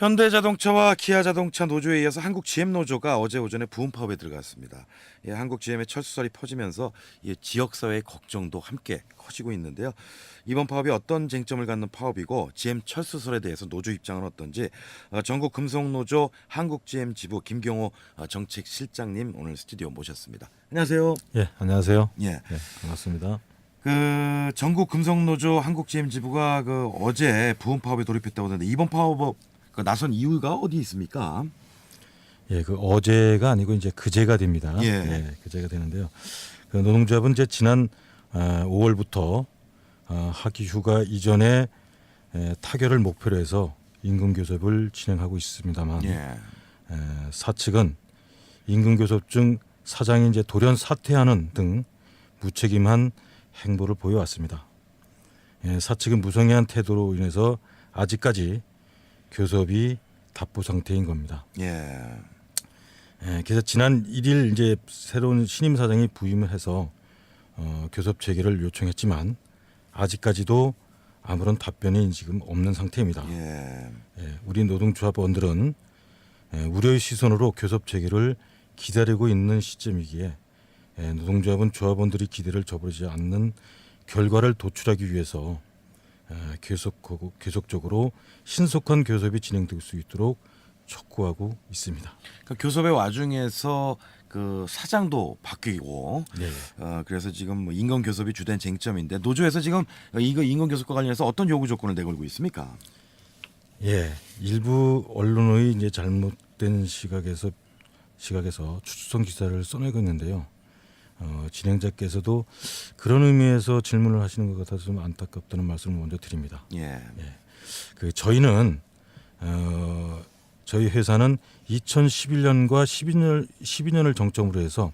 현대자동차와 기아자동차 노조에 이어서 한국 GM 노조가 어제 오전에 부음 파업에 들어갔습니다. 예, 한국 GM의 철수설이 퍼지면서 이 지역 사회의 걱정도 함께 커지고 있는데요. 이번 파업이 어떤 쟁점을 갖는 파업이고 GM 철수설에 대해서 노조 입장은 어떤지 어, 전국 금속노조 한국 GM 지부 김경호 어, 정책실장님 오늘 스튜디오 모셨습니다. 안녕하세요. 예, 안녕하세요. 예. 예, 반갑습니다. 그 전국 금속노조 한국 GM 지부가 그 어제 부음 파업에 돌입했다고 하는데 이번 파업 그 나선 이유가 어디 있습니까? 예, 그 어제가 아니고 이제 그제가 됩니다. 예. 그제가 되는데요. 그 노동조합은 이제 지난 아, 5월부터 아, 하기 휴가 이전에 에, 타결을 목표로 해서 임금 교섭을 진행하고 있습니다만 예. 에, 사측은 임금 교섭 중 사장이 이제 돌연 사퇴하는 등 무책임한 행보를 보여왔습니다. 예, 사측은 무성의한 태도로 인해서 아직까지 교섭이 답보 상태인 겁니다. 예. 예, 그래서 지난 1일 이제 새로운 신임 사장이 부임을 해서 어, 교섭 재개를 요청했지만 아직까지도 아무런 답변이 지금 없는 상태입니다. 예. 예, 우리 노동조합원들은 예, 우려의 시선으로 교섭 재개를 기다리고 있는 시점이기에 예, 노동조합은 조합원들이 기대를 저버리지 않는 결과를 도출하기 위해서 예, 계속 계속적으로 신속한 교섭이 진행될 수 있도록 촉구하고 있습니다. 그 교섭의 와중에서 그 사장도 바뀌고 네. 어 그래서 지금 뭐 임금 교섭이 주된 쟁점인데 노조에서 지금 이거 임금 교섭과 관련해서 어떤 요구 조건을 내걸고 있습니까? 예, 일부 언론의 이제 잘못된 시각에서 시각에서 추측성 기사를 써내고 있는데요. 어, 진행자께서도 그런 의미에서 질문을 하시는 것 같아서 좀 안타깝다는 말씀을 먼저 드립니다. 예. 그 저희는 어, 저희 회사는 2011년과 12년 12년을 정점으로 해서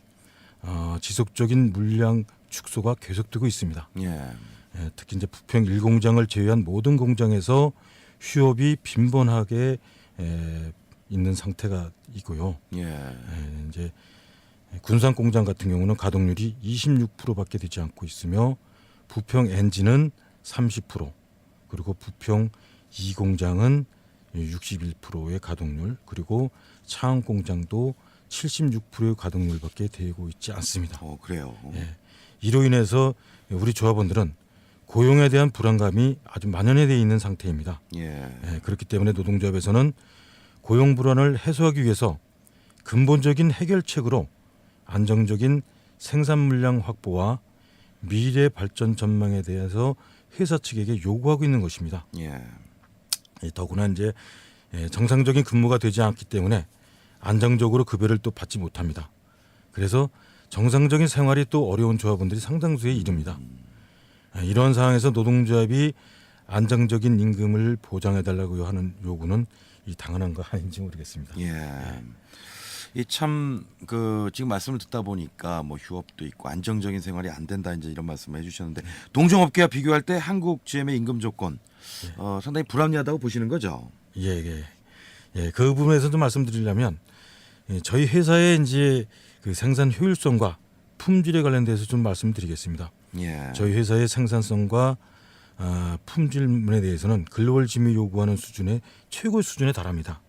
어, 지속적인 물량 축소가 계속되고 있습니다. 예. 예, 특히 이제 부평 1공장을 제외한 모든 공장에서 휴업이 빈번하게 에, 있는 상태가 있고요. 예. 에, 이제 군산 공장 같은 경우는 가동률이 26%밖에 되지 않고 있으며 부평 엔진은 30% 그리고 부평 2공장은 61%의 가동률 그리고 차항 공장도 76%의 가동률밖에 되고 있지 않습니다. 어 그래요. 예. 이로 인해서 우리 조합원들은 고용에 대한 불안감이 아주 만연해 있는 상태입니다. 예. 예, 그렇기 때문에 노동조합에서는 고용 불안을 해소하기 위해서 근본적인 해결책으로 안정적인 생산 물량 확보와 미래 발전 전망에 대해서 회사 측에게 요구하고 있는 것입니다. 예. 예, 더구나 이제 예, 정상적인 근무가 되지 않기 때문에 안정적으로 급여를 또 받지 못합니다. 그래서 정상적인 생활이 또 어려운 조합원들이 상당수에 이릅니다. 예, 이런 상황에서 노동조합이 안정적인 임금을 보장해 달라고 하는 요구는 이 당연한 거 아닌지 모르겠습니다. 예. 이참그 지금 말씀을 듣다 보니까 뭐 휴업도 있고 안정적인 생활이 안 된다 이제 이런 말씀을 해주셨는데 동종업계와 비교할 때 한국 GM의 임금 조건 어, 상당히 불합리하다고 보시는 거죠. 예, 예. 예, 그 부분에서 좀 말씀드리려면 예, 저희 회사의 이제 그 생산 효율성과 품질에 관련돼서 좀 말씀드리겠습니다. 예. 저희 회사의 생산성과 아, 품질문에 대해서는 글로벌 짐이 요구하는 수준의 최고 수준에 달합니다.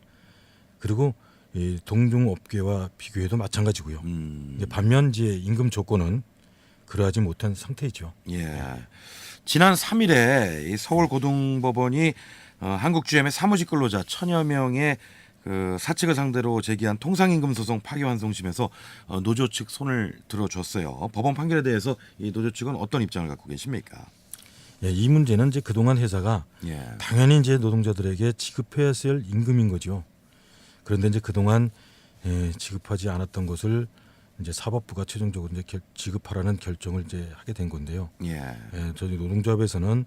그리고 이 동종 업계와 비교해도 마찬가지고요. 음. 반면 이제 임금 조건은 그러하지 못한 상태이죠. 예. 지난 3일에 이 서울 고등법원이 어, 한국 GM의 사무직 근로자 천여 명의 그 사측을 상대로 제기한 통상임금 소송 파기환송심에서 어, 노조 측 손을 들어줬어요. 법원 판결에 대해서 이 노조 측은 어떤 입장을 갖고 계십니까? 예, 이 문제는 이제 그동안 회사가 예. 당연히 이제 노동자들에게 지급해야 할 임금인 거죠. 그런데 이제 그동안 예, 지급하지 않았던 것을 이제 사법부가 최종적으로 이제 결, 지급하라는 결정을 이제 하게 된 건데요. 예. 예, 저희 노동조합에서는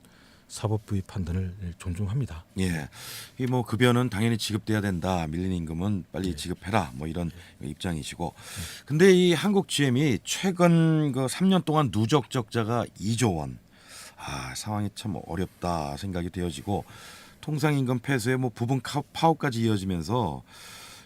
사법부의 판단을 존중합니다. 예. 이 뭐 급여는 당연히 지급돼야 된다. 밀린 임금은 빨리 지급해라. 뭐 이런 입장이시고. 근데 이 한국 GM이 최근 그 3년 동안 누적 적자가 2조 원. 아, 상황이 참 어렵다 생각이 되어지고 통상 임금 폐쇄에 뭐 부분 카- 파업까지 이어지면서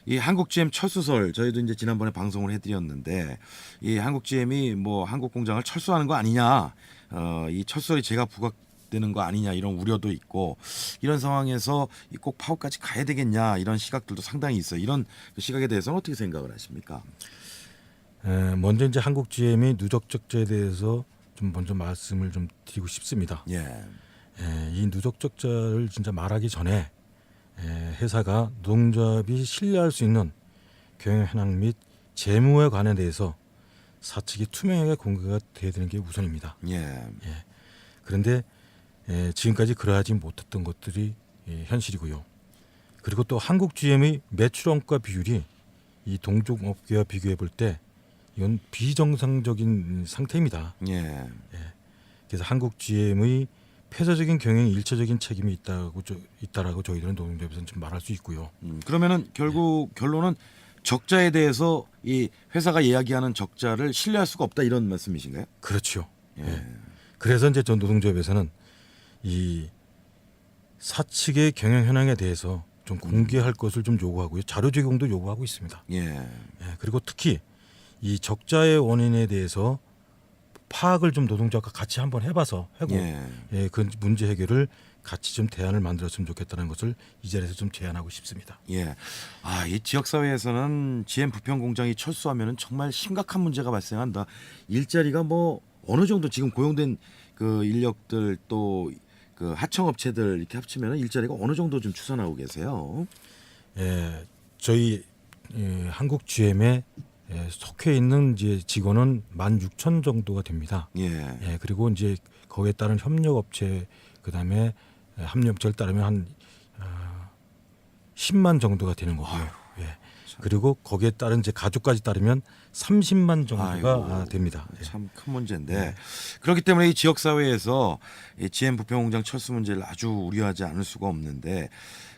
이 한국 GM 철수설 저희도 이제 지난번에 방송을 해드렸는데 이 한국 GM이 뭐 한국 공장을 철수하는 거 아니냐 어, 이 철수설이 제가 부각될 지급되는 거 아니냐 이런 우려도 있고 이런 상황에서 이꼭 파업까지 가야 되겠냐 이런 시각들도 상당히 있어요. 이런 그 시각에 대해서는 어떻게 생각을 하십니까? 에, 먼저 이제 한국 GM이 누적 적자에 대해서 좀 먼저 말씀을 좀 드리고 싶습니다. 예. 에, 이 누적 적자를 진짜 말하기 전에 에, 회사가 노동조합이 신뢰할 수 있는 경영 현황 및 재무에 관해 대해서 사측이 투명하게 공개가 돼야 되는 게 우선입니다. 예. 그런데 에, 지금까지 그러하지 못했던 것들이 예, 현실이고요. 그리고 또 한국 GM의 매출 원가 비율이 이 동종 업계와 비교해 볼 때 이건 비정상적인 상태입니다. 예. 그래서 한국 GM의 폐쇄적인 경영 일차적인 책임이 있다고 저, 있다라고 저희들은 노동조합에서는 좀 말할 수 있고요. 음, 그러면은 결국 결론은 적자에 대해서 이 회사가 이야기하는 적자를 신뢰할 수가 없다 이런 말씀이신가요? 그렇죠. 예. 그래서 이제 전 노동조합에서는 이 사측의 경영 현황에 대해서 좀 공개할 것을 좀 요구하고요. 자료 제공도 요구하고 있습니다. 예. 예, 그리고 특히 이 적자의 원인에 대해서 파악을 좀 노동자가 같이 한번 해봐서 하고 예. 예, 그 문제 해결을 같이 좀 대안을 만들었으면 좋겠다는 것을 이 자리에서 좀 제안하고 싶습니다. 예. 아, 이 지역 사회에서는 GM 부평 공장이 철수하면은 정말 심각한 문제가 발생한다. 일자리가 뭐 어느 정도 지금 고용된 그 인력들 또 그 하청 업체들 이렇게 합치면은 일자리가 어느 정도 좀 추산하고 계세요. 예, 저희 예, 한국 GM에 예, 속해 있는 이제 직원은 16,000 정도가 됩니다. 예. 예, 그리고 이제 거기에 따른 협력 업체 그다음에 합력 업체를 따르면 한 어, 10만 정도가 되는 거고요. 예. 그리고 거기에 따른 이제 가족까지 따르면 30만 정도가 아이고, 아, 됩니다. 예. 참큰 문제인데 그렇기 때문에 이 지역 사회에서 이 GM 부평 공장 철수 문제를 아주 우려하지 않을 수가 없는데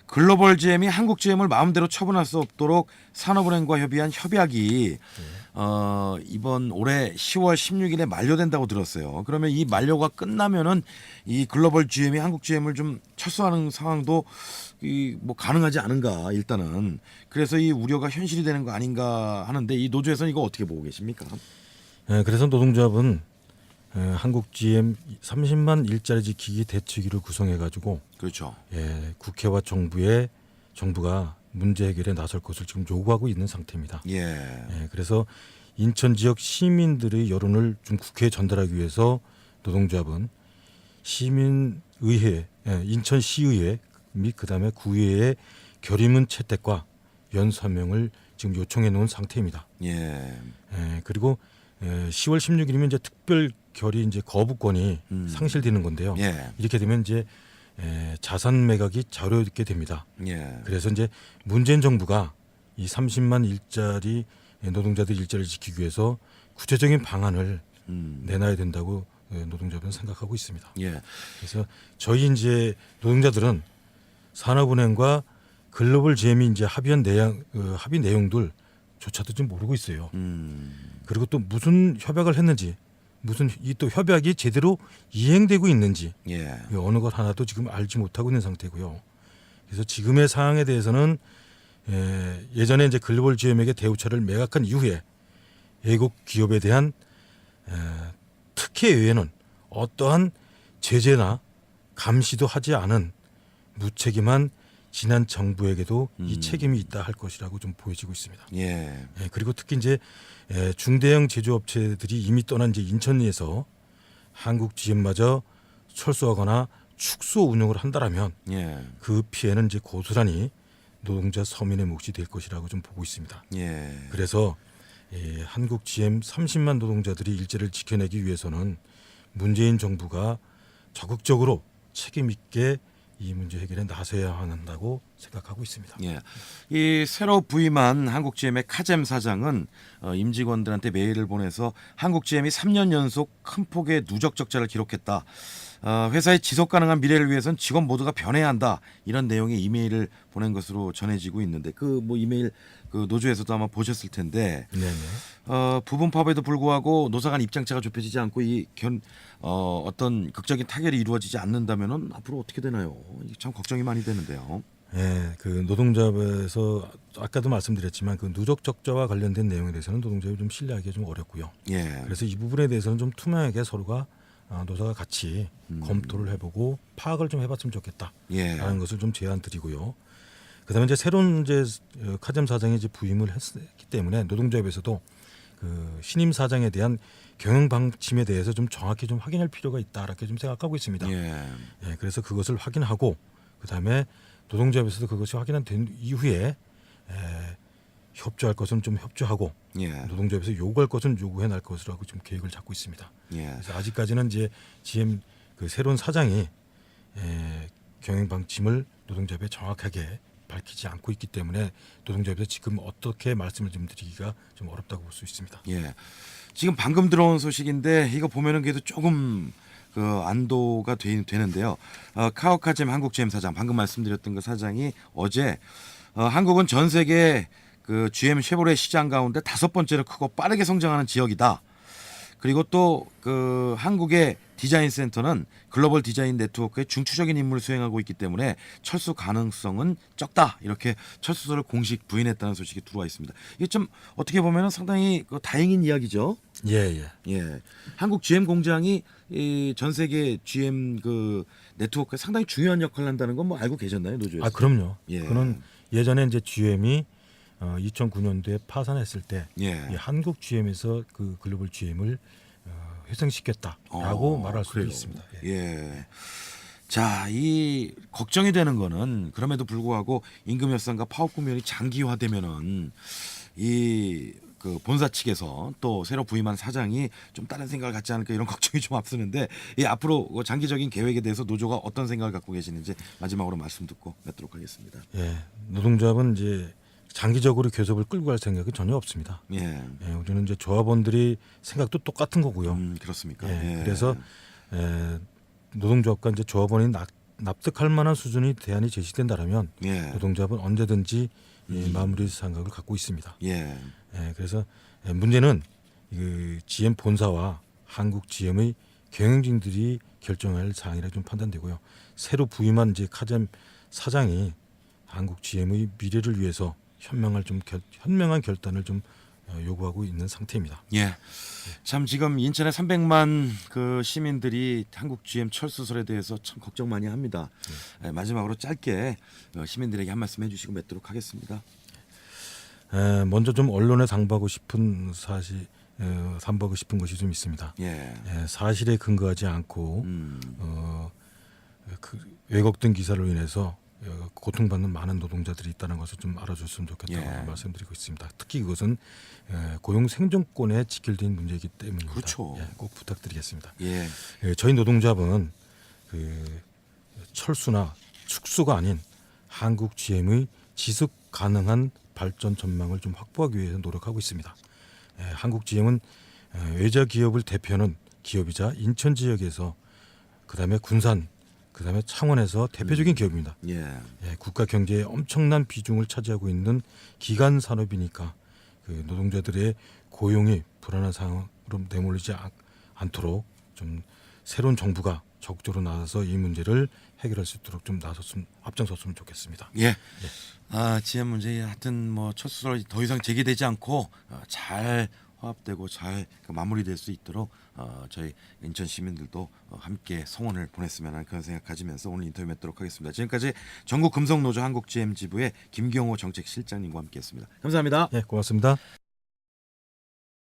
글로벌 GM이 한국 GM을 마음대로 처분할 수 없도록 산업은행과 협의한 협약이 어, 이번 올해 10월 16일에 만료된다고 들었어요. 그러면 이 만료가 끝나면은 이 글로벌 GM이 한국 GM을 좀 철수하는 상황도 이 뭐 가능하지 않은가 일단은 그래서 이 우려가 현실이 되는 거 아닌가 하는데 이 노조에서는 이거 어떻게 보고 계십니까? 예, 그래서 노동조합은 예, 한국 GM 30만 일자리 지키기 대책위를 구성해 가지고 그렇죠. 예, 국회와 정부의 정부가 문제 해결에 나설 것을 지금 요구하고 있는 상태입니다. 예. 예, 그래서 인천 지역 시민들의 여론을 좀 국회에 전달하기 위해서 노동조합은 시민의회, 예, 인천시의회 및 그다음에 구의회의 결의문 채택과 연서명을 지금 요청해 놓은 상태입니다. 예. 예, 그리고 예, 10월 16일이면 이제 특별 결의 이제 거부권이 음. 상실되는 건데요. 예. 이렇게 되면 이제 에, 자산 매각이 자료 있게 됩니다. 예. 그래서 이제 문재인 정부가 이 30만 일자리 노동자들 일자리를 지키기 위해서 구체적인 방안을 음. 내놔야 된다고 에, 노동자들은 생각하고 있습니다. 예. 그래서 저희 이제 노동자들은 산업은행과 글로벌 GM이 이제 합의한 내용 어, 합의 내용들조차도 지금 모르고 있어요. 음. 그리고 또 무슨 협약을 했는지 무슨 이 또 협약이 제대로 이행되고 있는지 예. 이 어느 것 하나도 지금 알지 못하고 있는 상태고요. 그래서 지금의 상황에 대해서는 에, 예전에 이제 글로벌 GM에게 대우차를 매각한 이후에 외국 기업에 대한 에, 특혜 외에는 어떠한 제재나 감시도 하지 않은 무책임한 지난 정부에게도 이 음. 책임이 있다 할 것이라고 좀 보여지고 있습니다. 예. 예, 그리고 특히 이제 에, 중대형 제조업체들이 이미 떠난 이제 인천에서 한국 GM마저 철수하거나 축소 운영을 한다라면 예. 그 피해는 이제 고스란히 노동자 서민의 몫이 될 것이라고 좀 보고 있습니다. 예. 그래서 예, 한국 GM 30만 노동자들이 일자리를 지켜내기 위해서는 문재인 정부가 적극적으로 책임 있게 이 문제 해결에 나서야 한다고 생각하고 있습니다. 예. 이 새로 부임한 한국 GM의 카잼 사장은 어, 임직원들한테 메일을 보내서 한국 GM이 3년 연속 큰 폭의 누적 적자를 기록했다. 어, 회사의 지속 가능한 미래를 위해선 직원 모두가 변해야 한다. 이런 내용의 이메일을 보낸 것으로 전해지고 있는데 그 뭐 이메일 그 노조에서도 아마 보셨을 텐데 네, 네. 어, 부분 파업에도 불구하고 노사 간 입장차가 좁혀지지 않고 이 견, 어, 어떤 극적인 타결이 이루어지지 않는다면은 앞으로 어떻게 되나요? 참 걱정이 많이 되는데요. 예, 그 노동조합에서 아까도 말씀드렸지만 그 누적 적자와 관련된 내용에 대해서는 노동조합이 좀 신뢰하기가 좀 어렵고요. 예. 그래서 이 부분에 대해서는 좀 투명하게 서로가 어, 노사가 같이 음. 검토를 해보고 파악을 좀 해봤으면 좋겠다. 예. 라는 것을 좀 제안 드리고요. 그다음에 이제 새로운 이제 어, 카잼 사장이 이제 부임을 했기 때문에 노동조합에서도 그 신임 사장에 대한 경영 방침에 대해서 좀 정확히 좀 확인할 필요가 있다 이렇게 좀 생각하고 있습니다. 예. 예, 그래서 그것을 확인하고 그다음에 노동조합에서도 그것이 확인한 된 이후에 에, 협조할 것은 좀 협조하고 예. 노동조합에서 요구할 것은 요구해 날 것으로 하고 좀 계획을 잡고 있습니다. 예. 그래서 아직까지는 이제 GM 그 새로운 사장이 에, 경영 방침을 노동조합에 정확하게 밝히지 않고 있기 때문에 노동조합에서 지금 어떻게 말씀을 좀 드리기가 좀 어렵다고 볼 수 있습니다. 예. 지금 방금 들어온 소식인데 이거 보면은 그래도 조금 그 안도가 되, 되는데요. 어, 카오카잼 한국 GM 사장 방금 말씀드렸던 그 사장이 어제 어, 한국은 전 세계 그 GM 쉐보레 시장 가운데 다섯 번째로 크고 빠르게 성장하는 지역이다. 그리고 또 그 한국의 디자인 센터는 글로벌 디자인 네트워크의 중추적인 임무를 수행하고 있기 때문에 철수 가능성은 적다 이렇게 철수설을 공식 부인했다는 소식이 들어와 있습니다. 이게 좀 어떻게 보면 상당히 그 다행인 이야기죠. 예, 예. 예, 한국 GM 공장이 이 전 세계 GM 그 네트워크에 상당히 중요한 역할을 한다는 건 뭐 알고 계셨나요, 노조에서? 아 그럼요. 예. 그는 예전에 이제 GM이 어, 2009년도에 파산했을 때 예. 이 한국 GM에서 그 글로벌 GM을 어, 회생시켰다라고 어, 말할 수도 그래요. 있습니다. 예. 예. 자, 이 걱정이 되는 거는 그럼에도 불구하고 임금 협상과 파업 국면이 장기화되면은 이 그 본사 측에서 또 새로 부임한 사장이 좀 다른 생각을 갖지 않을까 이런 걱정이 좀 앞서는데 이 앞으로 그 장기적인 계획에 대해서 노조가 어떤 생각을 갖고 계시는지 마지막으로 말씀 듣고 맺도록 하겠습니다. 예, 노동조합은 이제 장기적으로 교섭을 끌고 갈 생각이 전혀 없습니다. 예. 예, 우리는 이제 조합원들이 생각도 똑같은 거고요. 음, 그렇습니까? 예, 예. 그래서 에, 노동조합과 이제 조합원이 납, 납득할 만한 수준의 대안이 제시된다라면 예. 노동조합은 언제든지 이 마무리 생각을 갖고 있습니다. 예. 예, 그래서 예, 문제는 그 GM 본사와 한국 GM의 경영진들이 결정할 사항이라 좀 판단되고요. 새로 부임한 이제 카잼 사장이 한국 GM의 미래를 위해서 현명할 좀 결, 현명한 결단을 좀 어, 요구하고 있는 상태입니다. 예. 참 지금 인천에 300만 그 시민들이 한국 GM 철수설에 대해서 참 걱정 많이 합니다. 예, 마지막으로 짧게 어, 시민들에게 한 말씀 해주시고 맺도록 하겠습니다. 에, 먼저 좀 언론에 상보하고 싶은 사실 어, 상보하고 싶은 것이 좀 있습니다. 예. 예, 사실에 근거하지 않고 음. 어, 그 왜곡된 기사로 인해서 어, 고통받는 많은 노동자들이 있다는 것을 좀 알아줬으면 좋겠다고 예. 말씀드리고 있습니다. 특히 그것은 에, 고용 생존권에 직결된 문제이기 때문입니다. 그렇죠. 예, 꼭 부탁드리겠습니다. 예. 예, 저희 노동조합은 그 철수나 축소가 아닌 한국 GM의 지속 가능한 발전 전망을 좀 확보하기 위해서 노력하고 있습니다. 예, 한국 GM은 외자 기업을 대표하는 기업이자 인천 지역에서 그다음에 군산, 그다음에 창원에서 대표적인 기업입니다. 예. 예, 국가 경제에 엄청난 비중을 차지하고 있는 기간 산업이니까 그 노동자들의 고용이 불안한 상황으로 내몰리지 않, 않도록 좀 새로운 정부가 적극적으로 나서서 이 문제를 해결할 수 있도록 좀 나섰으면 앞장섰으면 좋겠습니다. 예. 아, GM 문제 하여튼 뭐 철수설 더 이상 제기되지 않고 어, 잘 화합되고 잘그 마무리될 수 있도록 어, 저희 인천 시민들도 어, 함께 성원을 보냈으면 하는 그런 생각 가지면서 오늘 인터뷰 맺도록 하겠습니다. 지금까지 전국 금속노조 한국 GM 지부의 김경호 정책실장님과 함께했습니다. 감사합니다. 예, 고맙습니다.